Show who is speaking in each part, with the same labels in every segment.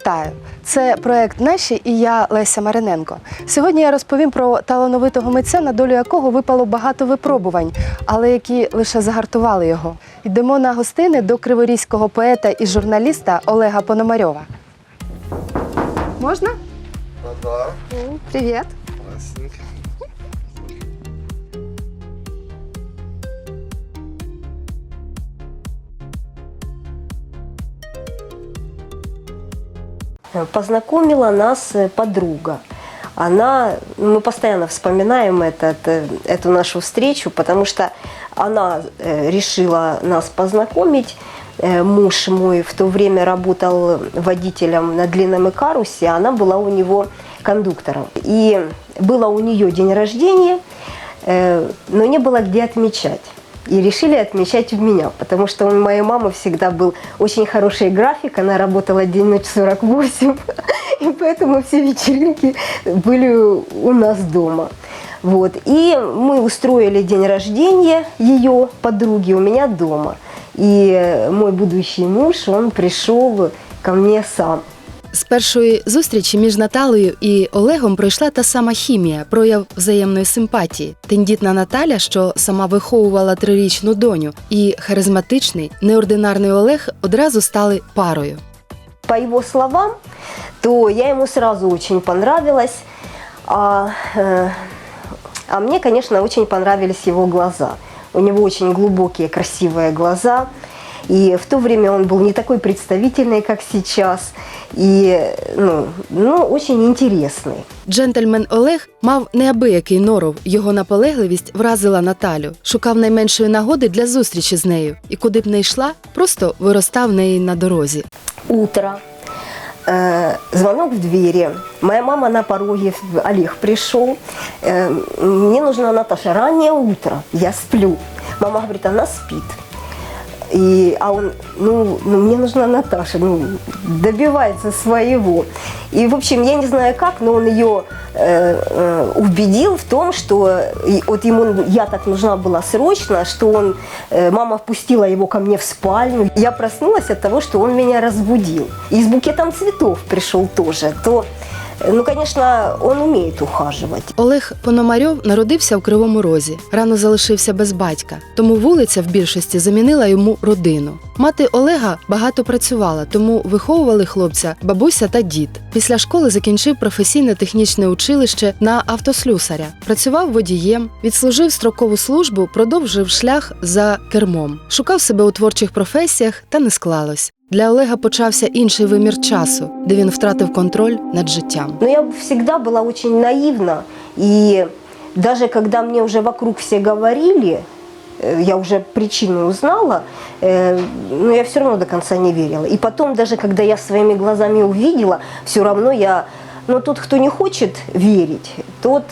Speaker 1: Вітаю! Це проект Наші і я Леся Мариненко. Сьогодні я розповім про талановитого митця, на долю якого випало багато випробувань, але які лише загартували його. Йдемо на гостини до криворізького поета і журналіста Олега Пономарьова. Можна?
Speaker 2: Да,
Speaker 1: Привіт.
Speaker 3: Познакомила нас э, подруга. Она, мы постоянно вспоминаем этот, э, эту нашу встречу, потому что она э, решила нас познакомить. Э, Муж мой в то время работал водителем на длинном Икарусе, а она была у него кондуктором. И было у нее день рождения, э, но не было где отмечать. И решили отмечать у меня, потому что у моей мамы всегда был очень хороший график, она работала день ночь 48, и поэтому все вечеринки были у нас дома. Вот. И мы устроили день рождения ее подруги у меня дома. И э, мой будущий муж, он пришел ко мне сам.
Speaker 1: З першої зустрічі між Наталею і Олегом пройшла та сама хімія, прояв взаємної симпатії. Тендітна Наталя, що сама виховувала трирічну доню, і харизматичний, неординарний Олег одразу стали парою.
Speaker 3: по его словам, то я ему сразу очень понравилась. А, э, а мне, конечно, очень понравились его глаза. У него очень глубокие, красивые глаза. И в то время он был не такой представительный, как сейчас. И, ну, ну очень интересный.
Speaker 1: Джентльмен Олег мав неабиякий норов. Його наполегливість вразила Наталю. Шукав найменшої нагоди для зустрічі з нею, і куди б не йшла, просто виростав в неї на дорозі.
Speaker 3: Утро. Э, звонок в двери. Моя мама на пороге. Олег пришел. Э, мне нужна Наташа. Раннее утро. Я сплю. Мама говорит, она спит. И, а он, ну, ну, мне нужна Наташа, ну, добивается своего. И, в общем, я не знаю как, но он ее э, э, убедил в том, что и вот ему я так нужна была срочно, что он, э, мама впустила его ко мне в спальню. Я проснулась от того, что он меня разбудил. И с букетом цветов пришел тоже. То, э, ну, конечно, он умеет ухаживать.
Speaker 1: Олег Пономарьов народився в Кривому Розі. Рано залишився без батька, тому вулиця в більшості замінила йому родину. Мати Олега багато працювала, тому виховували хлопця бабуся та дід. Після школи закінчив професійне технічне училище на автослюсаря. Працював водієм, відслужив строкову службу, продовжив шлях за кермом. Шукав себе у творчих професіях та не склалось. Для Олега почався інший вимір часу, де він втратив контроль над життям.
Speaker 3: Но я всегда была очень наивна. И даже когда мне уже вокруг все говорили, э, я уже причину узнала, э, но я все равно до конца не верила. И потом, даже когда я своими глазами увидела, все равно я... Но тот, кто не хочет верить, тот,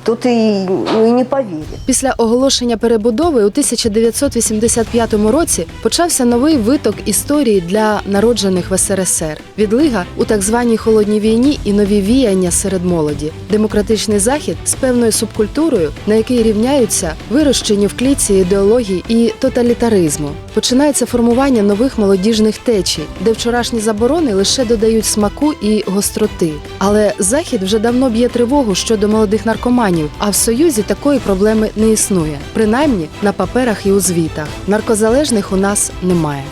Speaker 3: э, тот и, ну, и не поверит.
Speaker 1: Після оголошення перебудови у 1985 році почався новий виток історії для народжених в СРСР. Відлига у так званій холодній війні і нові віяння серед молоді, демократичний захід з певною субкультурою, на який рівняються вирощені в клітці ідеології і тоталітаризму Починається формування нових молодіжних течій, де вчорашні заборони лише додають смаку і гостроти. Але захід вже давно б'є тривогу щодо молодих наркоманів, а в союзі такої проблеми не існує, принаймні на паперах і у звітах. Наркозалежних у нас немає.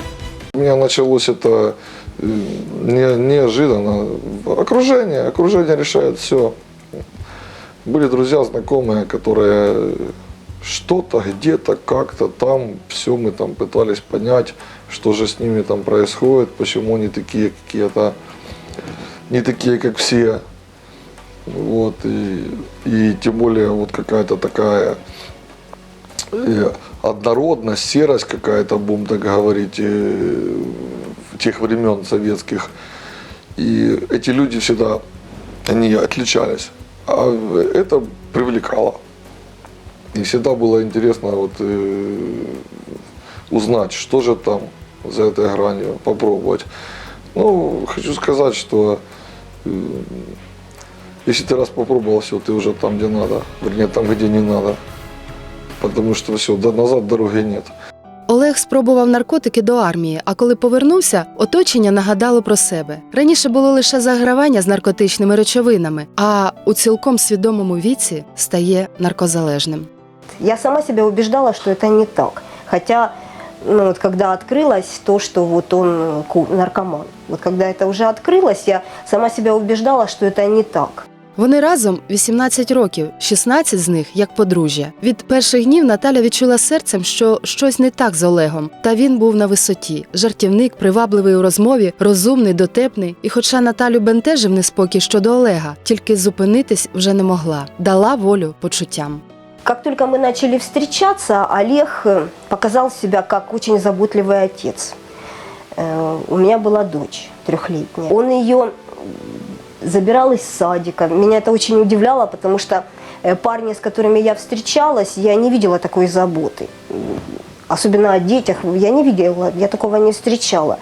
Speaker 2: У меня началось это э, не- неожиданно. Окружение, окружение решает все. Были друзья, знакомые, которые что-то, где-то, как-то там, все мы там пытались понять, что же с ними там происходит, почему они такие какие-то, не такие, как все. Вот, и, и тем более вот какая-то такая э, однородность, серость какая-то, будем так говорить, э, тех времен советских. И эти люди всегда, они отличались. А это привлекало. И всегда было интересно вот, э, узнать, что же там за этой гранью, попробовать. Ну, хочу сказать, что э, если ты раз попробовал, все, ты уже там, где надо, вернее, там, где не надо. Потому что все, назад дороги нет.
Speaker 1: Олег Олег спробував наркотики до армії, а коли повернувся, оточення нагадало про себе. Раніше було лише загравання з наркотичними речовинами, а у цілком свідомому віці стає наркозалежним.
Speaker 3: Я сама себя убеждала, что это не так. Хотя, ну, вот когда открылось то, что вот он э, ку- наркоман, вот когда это уже открылось, я сама себя убеждала, что это не так.
Speaker 1: Вони разом 18 років, 16 з них як подружжя. Від перших днів Наталя відчула серцем, що щось не так з Олегом. Та він був на висоті. Жартівник, привабливий у розмові, розумний, дотепний. І хоча Наталю бентежив неспокій щодо Олега, тільки зупинитись вже не могла, дала волю почуттям.
Speaker 3: Как только мы начали встречаться, Олег э, показал себя как очень заботливый отец. Э, У меня была дочь трехлетняя. Он ее забирал из садика. Меня это очень удивляло, потому что э, парни, с которыми я встречалась, я не видела такой заботы. Особенно о детях я не видела, я такого не встречала.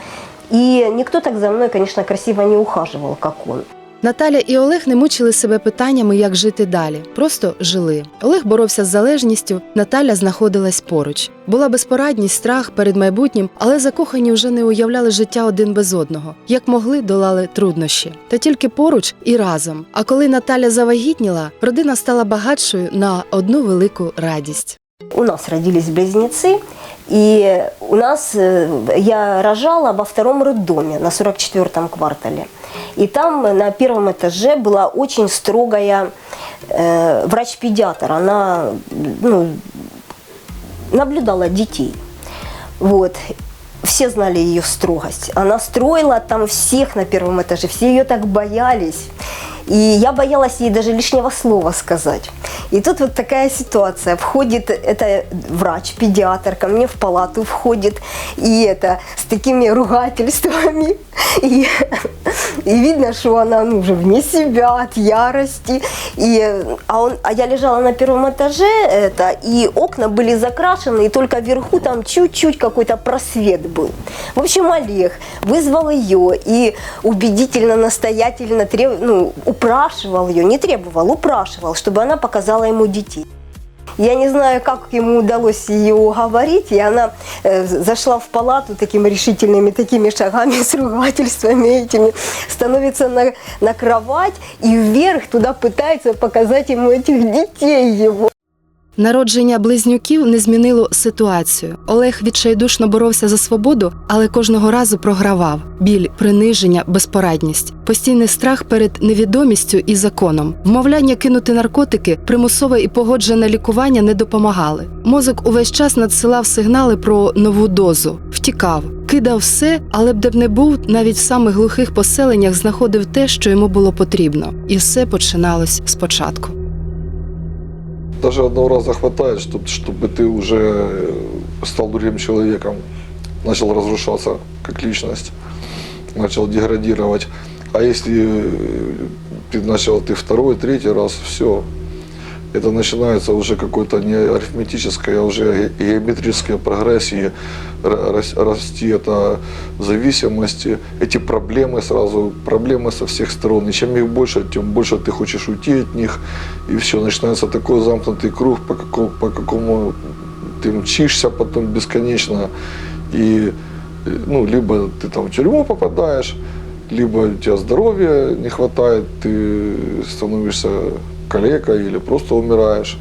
Speaker 3: И никто так за мной, конечно, красиво не ухаживал, как он.
Speaker 1: Наталя і Олег не мучили себе питаннями, як жити далі. Просто жили. Олег боровся з залежністю, Наталя знаходилась поруч. Була безпорадність, страх перед майбутнім, але закохані вже не уявляли життя один без одного. Як могли, долали труднощі. Та тільки поруч і разом. А коли Наталя завагітніла, родина стала багатшою на одну велику радість.
Speaker 3: У нас родились близнецы, и у нас, э, я рожала во втором роддоме на 44-м квартале. И там на первом этаже была очень строгая э, врач-педиатр. Она ну, наблюдала детей. Вот. Все знали ее строгость. Она строила там всех на первом этаже, все ее так боялись. И я боялась ей даже лишнего слова сказать. И тут вот такая ситуация. Входит это врач, педиатр, ко мне в палату входит, и это с такими ругательствами. И, и видно, что она ну, уже вне себя от ярости. И, а, он, а я лежала на первом этаже, это, и окна были закрашены, и только вверху там чуть-чуть какой-то просвет был. В общем, Олег вызвал ее и убедительно, настоятельно треб... ну, упрашивал ее, не требовал, упрашивал, чтобы она показала ему детей. Я не знаю, как ему удалось ее уговорить, и она э, зашла в палату такими решительными такими шагами с ругательствами этими, становится на, на кровать и вверх туда пытается показать ему этих детей его.
Speaker 1: Народження близнюків не змінило ситуацію. Олег відчайдушно боровся за свободу, але кожного разу програвав біль, приниження, безпорадність, постійний страх перед невідомістю і законом. Вмовляння кинути наркотики, примусове і погоджене лікування не допомагали. Мозок увесь час надсилав сигнали про нову дозу, втікав, кидав все, але б де б не був, навіть в самих глухих поселеннях знаходив те, що йому було потрібно, і все починалось спочатку.
Speaker 2: Даже одного раза хватает, чтобы, чтобы ты уже э, стал другим человеком, начал разрушаться как личность, начал деградировать. А если э, ты начал ты второй, третий раз, все, это начинается уже какой-то не арифметической, а уже ге- геометрической прогрессии, ра- рас- расти это зависимости, эти проблемы сразу, проблемы со всех сторон. И чем их больше, тем больше ты хочешь уйти от них. И все, начинается такой замкнутый круг, по какому, по какому ты мчишься потом бесконечно. И э, ну, либо ты там в тюрьму попадаешь, либо у тебя здоровья не хватает, ты становишься калекой или просто умираешь.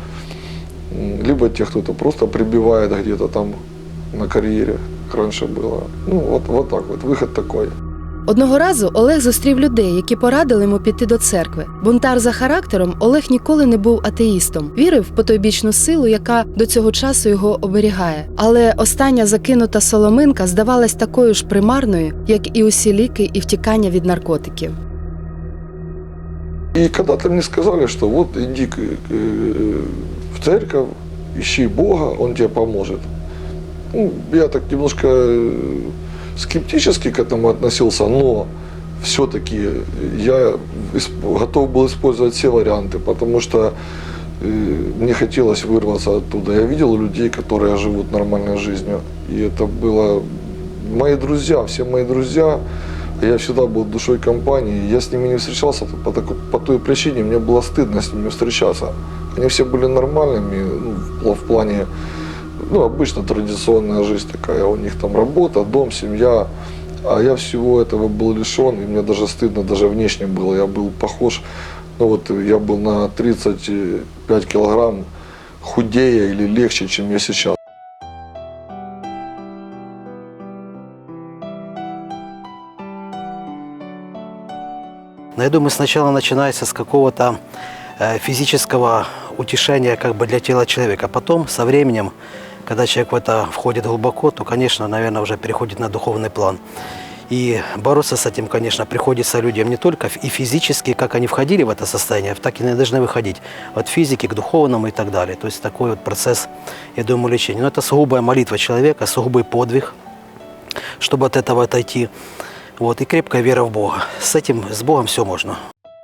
Speaker 2: Либо тех кто-то просто прибивает где-то там на карьере, как раньше было. Ну, вот, вот так вот, выход такой.
Speaker 1: Одного разу Олег зустрів людей, які порадили йому піти до церкви. Бунтар за характером Олег ніколи не був атеїстом, вірив в потойбічну силу, яка до цього часу його оберігає. Але остання закинута соломинка здавалась такою ж примарною, як і усі ліки і втікання від наркотиків.
Speaker 2: И когда-то мне сказали, что вот иди в церковь, ищи Бога, Он тебе поможет. Ну, я так немножко э, скептически к этому относился, но все-таки я готов был использовать все варианты, потому что э, мне хотелось вырваться оттуда. Я видел людей, которые живут нормальной жизнью, и это было мои друзья, все мои друзья. Я всегда был душой компании, я с ними не встречался по, тако- по той причине, мне было стыдно с ними встречаться. Они все были нормальными, ну, в плане ну, обычно традиционная жизнь такая, у них там работа, дом, семья, а я всего этого был лишен, и мне даже стыдно, даже внешне было, я был похож, ну вот я был на 35 килограмм худее или легче, чем я сейчас.
Speaker 4: Я думаю, сначала начинается с какого-то э, физического утешения как бы для тела человека. Потом, со временем, когда человек в это входит глубоко, то, конечно, наверное, уже переходит на духовный план. И бороться с этим, конечно, приходится людям не только и физически, как они входили в это состояние, так и они должны выходить от физики к духовному и так далее. То есть такой вот процесс, я думаю, лечения. Но это сугубая молитва человека, сугубый подвиг, чтобы от этого отойти. Вот, и крепкая вера в Бога. С этим, с Богом все можно.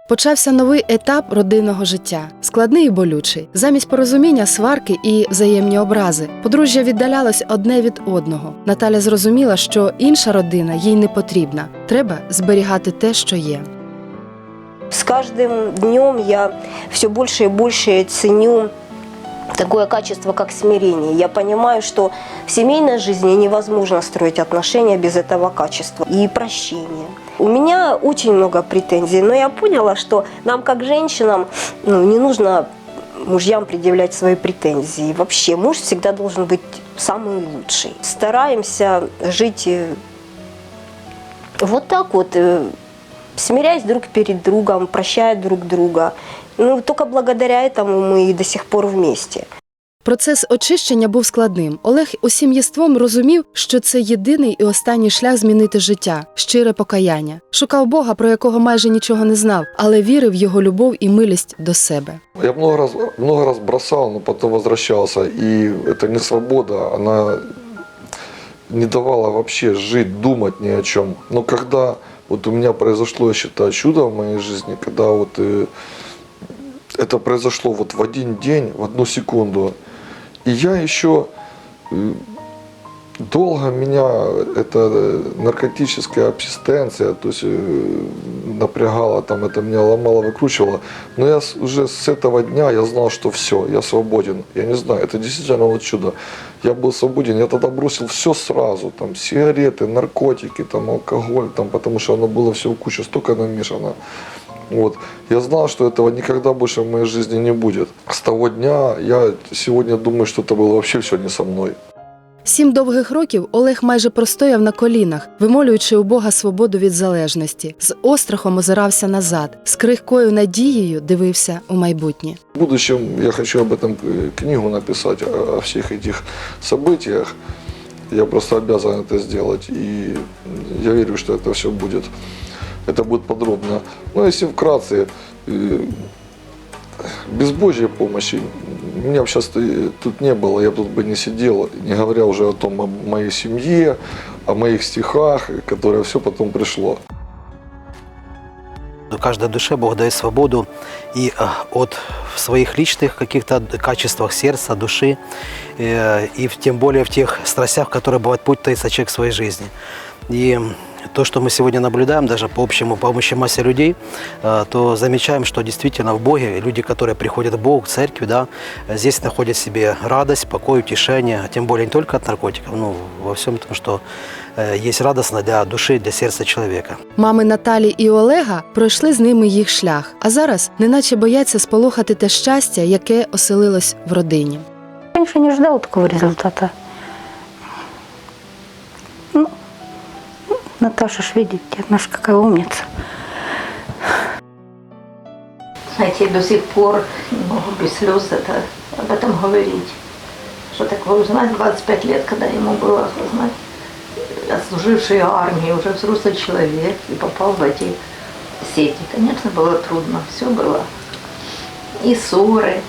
Speaker 1: Почався новий етап родинного життя, складний і болючий. Замість порозуміння, сварки і взаємні образи. Подружжя віддалялось одне від одного. Наталя зрозуміла, що інша родина їй не потрібна. Треба зберігати те, що є.
Speaker 3: С каждым днем я все больше и больше ценю такое качество, как смирение. Я понимаю, что в семейной жизни невозможно строить отношения без этого качества и прощения. У меня очень много претензий, но я поняла, что нам, как женщинам, ну, не нужно мужьям предъявлять свои претензии. Вообще, муж всегда должен быть самый лучший. Стараемся жить э, вот так вот, э, смиряясь друг перед другом, прощая друг друга. Ну, только благодаря этому мы и до сих пор вместе.
Speaker 1: Процес очищення був складним. Олег усім єством розумів, що це єдиний і останній шлях змінити життя, щире покаяння. Шукав Бога, про якого майже нічого не знав, але вірив в його любов і милість до себе.
Speaker 2: Я много раз, много раз бросал, но потом возвращался. И это не свобода, она не давала вообще жить, думать ни о чем. Но когда вот у меня произошло, я считаю, чудо в моей жизни, когда вот э, это произошло вот в один день, в одну секунду, и я еще э, долго меня эта наркотическая абсистенция, то есть э, напрягала, там это меня ломало, выкручивало. Но я уже с этого дня я знал, что все, я свободен. Я не знаю, это действительно вот чудо. Я был свободен, я тогда бросил все сразу, там сигареты, наркотики, там алкоголь, там, потому что оно было все в кучу, столько намешано. Вот. Я знал, что этого никогда больше в моей жизни не будет. С того дня я сегодня думаю, что это было вообще все не со мной.
Speaker 1: Сім довгих років Олег майже простояв на колінах, вимолюючи у Бога свободу від залежності, з острахом озирався назад, з крихкою надією дивився у майбутнє.
Speaker 2: В будущем я хочу об этом э, книгу написать, о о всех этих событиях. Я просто обязан это сделать. И я верю, что это все будет. Это будет подробно. Но если вкратце, э, без Божьей помощи меня бы сейчас тут не было, я тут бы не сидел, не говоря уже о том, о моей семье, о моих стихах, которое все потом пришло.
Speaker 4: Каждой душе Бог дает свободу и э, от своих личных каких-то качествах сердца, души, э, и тем более в тех страстях, которые бывает путается человек в своей жизни. И то, что мы сегодня наблюдаем, даже по общему, по общей массе людей, э, то замечаем, что действительно в Боге люди, которые приходят к Богу, к церкви, да, э, здесь находят себе радость, покой, утешение, а тем более не только от наркотиков, ну, во всем том, что э, есть радостно для души, для сердца человека.
Speaker 1: Мами Наталі і Олега пройшли з ними їх шлях, а зараз неначе бояться сполохати те щастя, яке оселилось в родині.
Speaker 5: Конечно, не ждал такого результата. Наташа ж видите, наша какая умница.
Speaker 6: Знаете, до сих пор не могу без слез это, об этом говорить. Что такое узнать 25 лет, когда ему было узнать, отслуживший армии, уже взрослый человек и попал в эти сети. Конечно, было трудно, все было. И ссоры,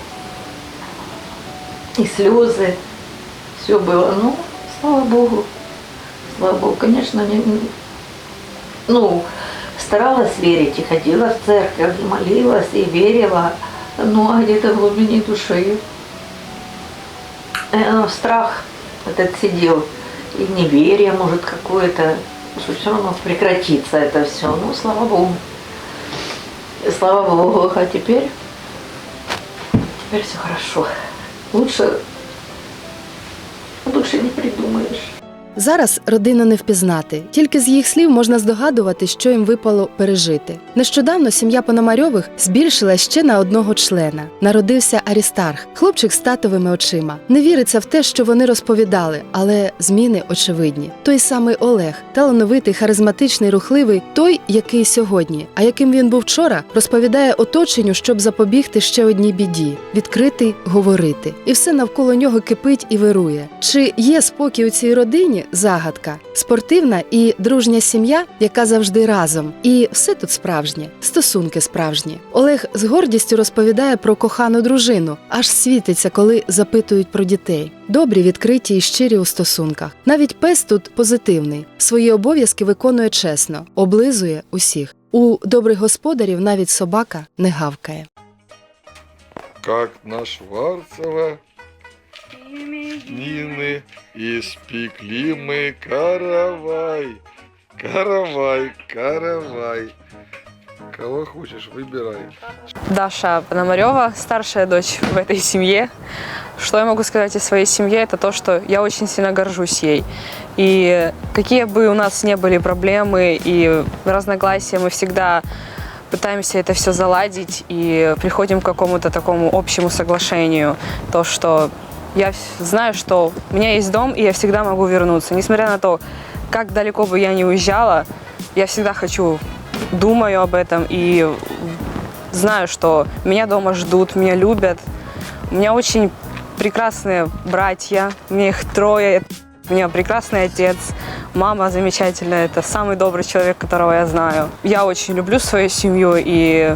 Speaker 6: и слезы, все было. Ну, слава Богу, слава Богу, конечно, не, ну, старалась верить и ходила в церковь, и молилась, и верила, но где-то в глубине души э, страх этот сидел, и неверие, может, какое-то, что все равно прекратится это все. Ну, слава Богу. Слава Богу, а теперь, теперь все хорошо. Лучше
Speaker 1: Зараз родину не впізнати. Тільки з їх слів можна здогадувати, що їм випало пережити. Нещодавно сім'я Пономарьових збільшила ще на одного члена. Народився Арістарх, хлопчик з татовими очима. Не віриться в те, що вони розповідали, але зміни очевидні. Той самий Олег, талановитий, харизматичний, рухливий, той, який сьогодні, а яким він був вчора, розповідає оточенню, щоб запобігти ще одній біді відкритий говорити. І все навколо нього кипить і вирує. Чи є спокій у цій родині? Загадка, спортивна і дружня сім'я, яка завжди разом. І все тут справжнє, стосунки справжні. Олег з гордістю розповідає про кохану дружину, аж світиться, коли запитують про дітей. Добрі, відкриті і щирі у стосунках. Навіть пес тут позитивний. Свої обов'язки виконує чесно, облизує усіх. У добрих господарів навіть собака не гавкає.
Speaker 2: Как наш Варцева, Нины, испекли мы каравай, каравай, каравай. Кого хочешь, выбирай.
Speaker 7: Даша Пономарева, старшая дочь в этой семье. Что я могу сказать о своей семье, это то, что я очень сильно горжусь ей. И какие бы у нас не были проблемы и разногласия, мы всегда пытаемся это все заладить и приходим к какому-то такому общему соглашению. То, что я знаю, что у меня есть дом, и я всегда могу вернуться. Несмотря на то, как далеко бы я ни уезжала, я всегда хочу, думаю об этом и знаю, что меня дома ждут, меня любят. У меня очень прекрасные братья, у меня их трое. У меня прекрасный отец, мама замечательная, это самый добрый человек, которого я знаю. Я очень люблю свою семью и,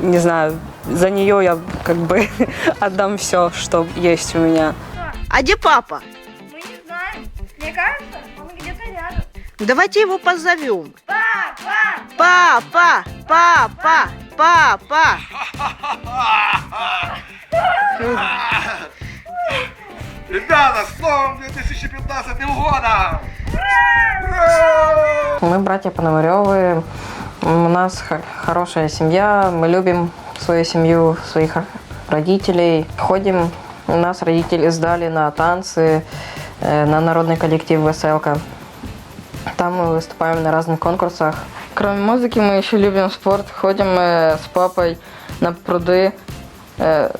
Speaker 7: не знаю, за нее я как бы отдам все, что есть у меня.
Speaker 8: А где папа?
Speaker 9: Мы не знаем. Мне кажется, он где-то рядом.
Speaker 8: Давайте его позовем.
Speaker 9: Папа!
Speaker 8: Папа! Папа! Папа!
Speaker 2: Ребята, с новым 2015 годом!
Speaker 10: Мы братья Пономаревы. У нас хо- хорошая семья. Мы любим свою семью, своих родителей. Ходим. У нас родители сдали на танцы, э, на народный коллектив «Веселка». Там мы выступаем на разных конкурсах. Кроме музыки мы еще любим спорт. Ходим э, с папой на пруды, э,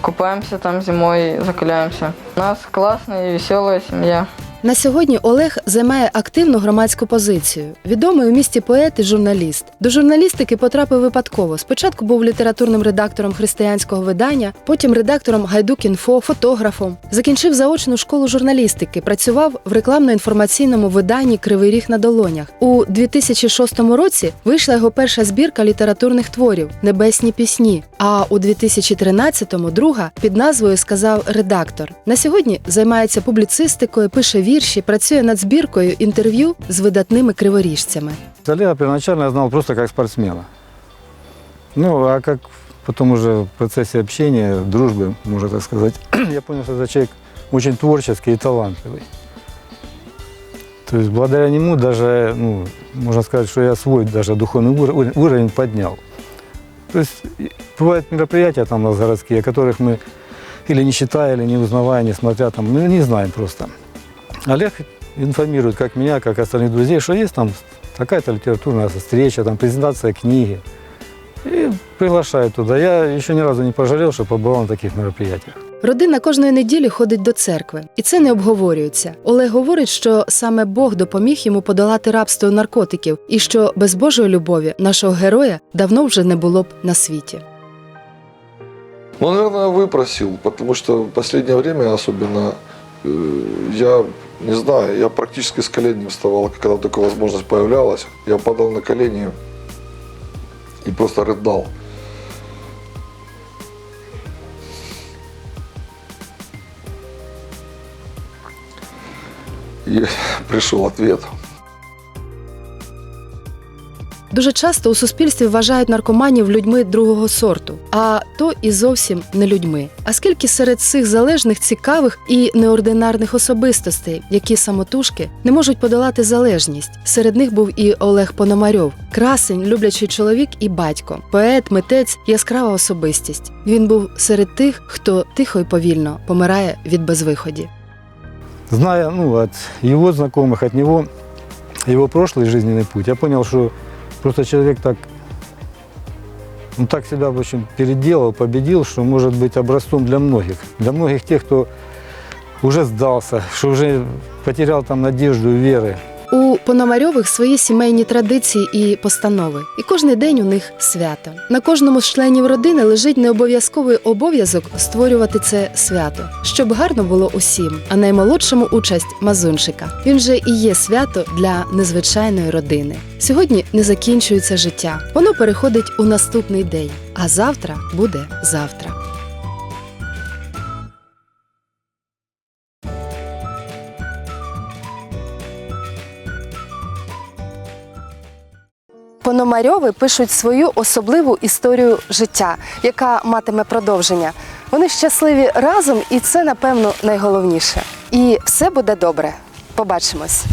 Speaker 10: купаемся там зимой, закаляемся. У нас классная и веселая семья.
Speaker 1: На сьогодні Олег займає активну громадську позицію. Відомий у місті поет і журналіст. До журналістики потрапив випадково. Спочатку був літературним редактором християнського видання, потім редактором Гайдук.Інфо, фотографом. Закінчив заочну школу журналістики, працював в рекламно-інформаційному виданні Кривий ріг на долонях. У 2006 році вийшла його перша збірка літературних творів Небесні пісні. А у 2013-му друга під назвою сказав редактор. На сьогодні займається публіцистикою, пише вірші, працює над збіркою інтерв'ю з видатними криворіжцями.
Speaker 11: Олега первоначально я знал просто как спортсмена. Ну, а как потом уже в процессе общения, дружбы, можно так сказать, я понял, что это человек очень творческий и талантливый. То есть благодаря нему даже, ну, можно сказать, что я свой даже духовный ур- уровень поднял. То есть и бывают мероприятия там у нас городские, о которых мы или не читая, или не узнавая, не смотря там, ну, не знаем просто. Олег информирует как меня, как остальных друзей, что есть там такая-то литературная встреча, там презентация книги. И приглашает туда. Я еще ни разу не пожалел, что побывал на таких мероприятиях.
Speaker 1: Родина кожної неділі ходить до церкви, і це не обговорюється. Олег говорить, що саме Бог допоміг йому подолати рабство наркотиків, і що без Божої любові нашого героя давно вже не було б на світі.
Speaker 2: Ну, наверное, выпросил, потому что в последнее время особенно э, я не знаю, я практически с колен не вставал, когда такая возможность появлялась. Я падал на колени и просто рыдал. И пришел ответ.
Speaker 1: Дуже часто у суспільстві вважають наркоманів людьми другого сорту, а то і зовсім не людьми. А скільки серед цих залежних цікавих і неординарних особистостей, які самотужки не можуть подолати залежність. Серед них був і Олег Пономарьов, красень, люблячий чоловік і батько, поет, митець, яскрава особистість. Він був серед тих, хто тихо і повільно помирає від безвиході.
Speaker 11: зная ну, от его знакомых, от него, его прошлый жизненный путь, я понял, что просто человек так, ну, так себя в общем, переделал, победил, что может быть образцом для многих. Для многих тех, кто уже сдался, что уже потерял там надежду веры.
Speaker 1: У Пономарьових свої сімейні традиції і постанови, і кожний день у них свято. На кожному з членів родини лежить необов'язковий обов'язок створювати це свято, щоб гарно було усім. А наймолодшому участь мазунчика. Він же і є свято для незвичайної родини. Сьогодні не закінчується життя, воно переходить у наступний день, а завтра буде завтра. Пономарьови пишуть свою особливу історію життя, яка матиме продовження. Вони щасливі разом, і це, напевно, найголовніше. І все буде добре. Побачимось.